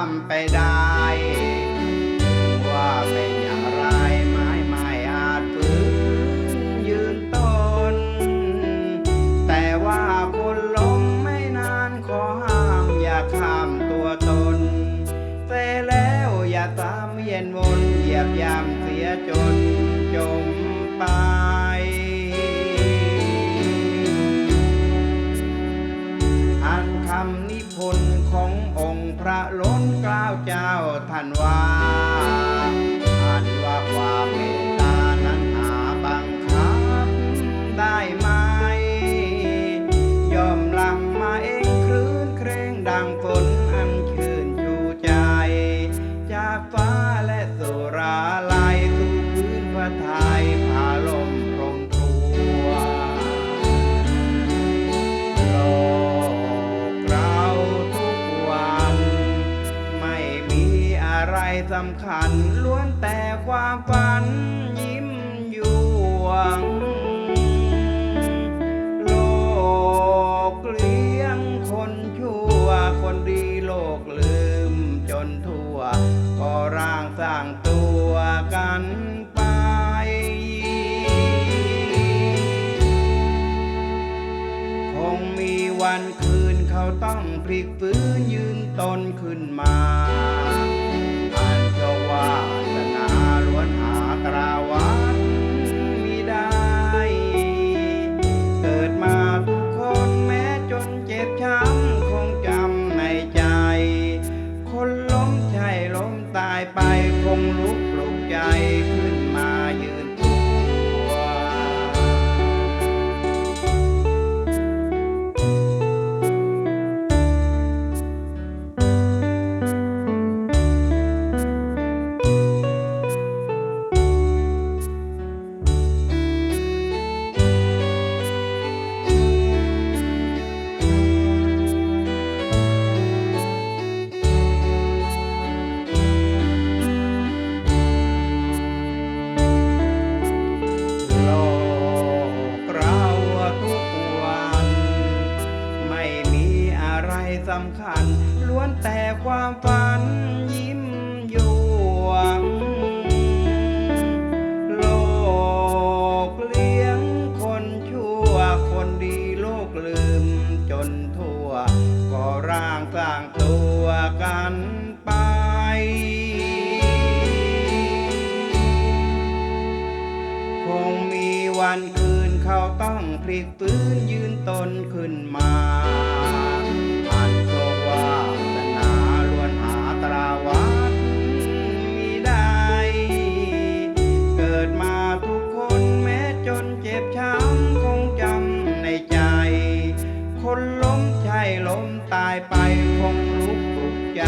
ามไปได้ ว่าเป็นอย่างไรไม้ไม่อาจพื้นยืนต้น แต่ว่าคนล้มไม่นานขอห้ามอย่าข้ามตัวตนแต่แล้วอย่าตามเย็นวนเหยียบยามเสียจนจม ล้นกล้าวเจ้าท่านว่า สำคัญล้วนแต่ความฝันยิ้มยวง โลกเลี้ยงคนชั่ว คนดีโลกลืมจนทั่ว ก็ร่างสร้างตัวกันไปคงมีวันคืนเขาต้องพลิกฟื้นยืนตนขึ้นมา คงลุกปลุกใจ ล้วนแต่ความฝันยิ้มยวงโลกเลี้ยงคนชั่วคนดีโลกลืมจนทั่ว ก็ร่างสร้างตัวกันไปคงมีวันคืนเขาต้องพลิกฟื้นยืนตนขึ้นมา นเจ็บช้ำคงจำในใจ คนล้มใช่ล้มตายไปคงรุกปลุกใจ